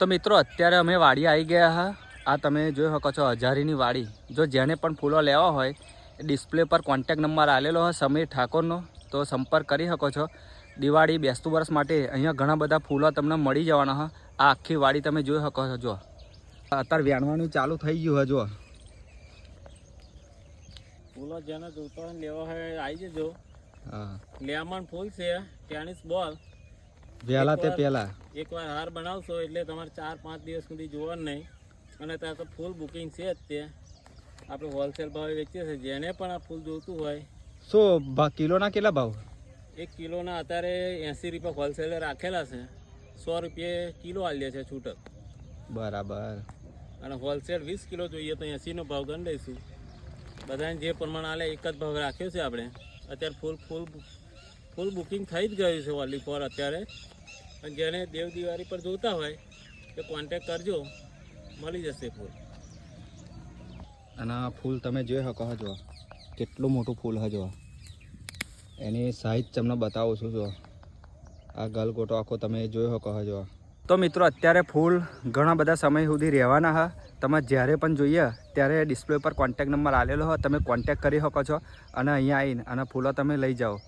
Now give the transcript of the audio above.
તો મિત્રો અત્યારે અમે વાડી આવી ગયા હા. આ તમે જોઈ શકો છો હજારીની વાડી. જો જેને પણ ફૂલો લેવા હોય ડિસ્પ્લે પર કોન્ટેક નંબર આવેલો હોય સમીર ઠાકોરનો. તો સંપર્ક કરી શકો છો. દિવાળી બેસતું વર્ષ માટે અહીંયા ઘણા બધા ફૂલો તમને મળી જવાના હા. આ આખી વાડી તમે જોઈ શકો છો જો અત્યારે વેણવાનું ચાલુ થઈ ગયું હજુ ફૂલો જેને જોતો લેવા હોય આવી જજો. હા. લેમન ફૂલ છે ટેનિસ બોલ. વહેલા તે પહેલા. એકવાર હાર બનાવશો એટલે તમારે ચાર પાંચ દિવસ સુધી જોવા નહીં. અને ત્યાં તો ફૂલ બુકિંગ છે જ તે. આપણે હોલસેલ ભાવે વેચીએ છીએ જેને પણ આ ફૂલ જોઈતું હોય. શું કિલોના કેટલા ભાવ? એક કિલોના અત્યારે એંસી રૂપિયા હોલસેલે રાખેલા છે. સો રૂપિયે કિલો આલીએ છે છૂટક. બરાબર. અને હોલસેલ વીસ કિલો જોઈએ તો એંસીનો ભાવ ગણ લઈશું બધાને જે પ્રમાણે આલે એક જ ભાવ રાખ્યો છે આપણે. અત્યારે ફૂલ ફૂલ ફૂલ બુકિંગ થઈ જ ગયું છે ઓલી ફોર અત્યારે. અને જેને દેવ દિવાળી પર જોતા હોય, તો કોન્ટેક કરજો. મળી જશે ફૂલ. અને આ ફૂલ તમે જોઈ શકો છો કેટલું મોટું ફૂલ હજો એની સાઈઝ તમને બતાવું છું જો આ ગલગોટો આખો તમે જોઈ શકો છો તો મિત્રો, અત્યારે ફૂલ ઘણા બધા સમય સુધી રહેવાના હા તમે જ્યારે પણ જોઈએ, ત્યારે ડિસ્પ્લે પર કોન્ટેક નંબર આલેલો હોય, તમે કોન્ટેક કરી શકો છો. અને અહીંયા આવીને અને ફૂલો તમે લઈ જાઓ.